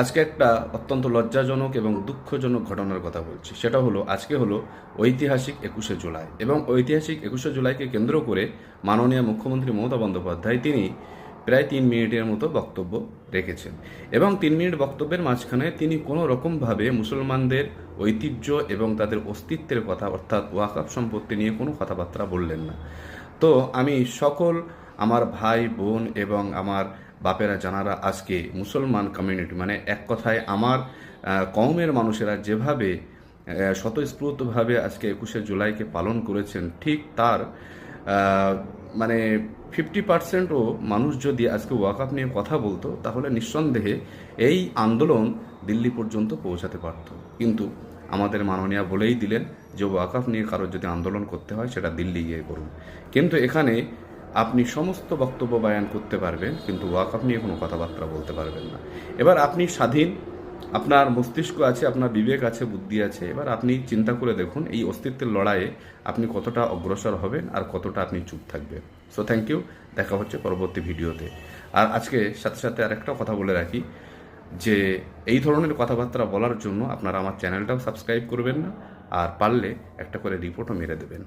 আজকে একটা অত্যন্ত লজ্জাজনক এবং দুঃখজনক ঘটনার কথা বলছি। সেটা হলো, আজকে হলো ঐতিহাসিক একুশে জুলাই এবং ঐতিহাসিক একুশে জুলাইকে কেন্দ্র করে মাননীয় মুখ্যমন্ত্রী মমতা বন্দ্যোপাধ্যায় তিনি প্রায় তিন মিনিটের মতো বক্তব্য রেখেছেন এবং তিন মিনিট বক্তব্যের মাঝখানে তিনি কোনো রকমভাবে মুসলমানদের ঐতিহ্য এবং তাদের অস্তিত্বের কথা অর্থাৎ ওয়াকাফ সম্পত্তি নিয়ে কোনো কথাবার্তা বললেন না। তো আমি সকল আমার ভাই, বোন এবং আমার বাপেরা জানারা আজকে মুসলমান কমিউনিটি মানে এক কথায় আমার আহ, কওমের মানুষেরা যেভাবে স্বতঃস্ফূর্তভাবে আজকে একুশে জুলাইকে পালন করেছেন ঠিক তার মানে ফিফটি পার্সেন্টও মানুষ যদি আজকে ওয়াকাপ নিয়ে কথা বলতো তাহলে নিঃসন্দেহে এই আন্দোলন দিল্লি পর্যন্ত পৌঁছাতে পারত। কিন্তু আমাদের মাননীয়া বলেই দিলেন যে ওয়াকাফ নিয়ে কারোর যদি আন্দোলন করতে হয় সেটা দিল্লি গিয়ে করুন। কিন্তু এখানে আপনি সমস্ত বক্তব্য বায়ান করতে পারবেন, কিন্তু ওয়াকাফ নিয়ে কোনো কথাবার্তা বলতে পারবেন না। এবার আপনি স্বাধীন, আপনার মস্তিষ্ক আছে, আপনার বিবেক আছে, বুদ্ধি আছে, এবার আপনি চিন্তা করে দেখুন এই অস্তিত্বের লড়াইয়ে আপনি কতটা অগ্রসর হবেন আর কতটা আপনি চুপ থাকবেন। সো থ্যাংক ইউ দেখা হচ্ছে পরবর্তী ভিডিওতে। আর আজকে সাথে সাথে আরেকটা কথা বলে রাখি, যে এই ধরনের কথাবার্তা বলার জন্য আপনারা আমার চ্যানেলটাও সাবস্ক্রাইব করবেন না, আর পারলে একটা করে রিপোর্টও মেরে দেবেন।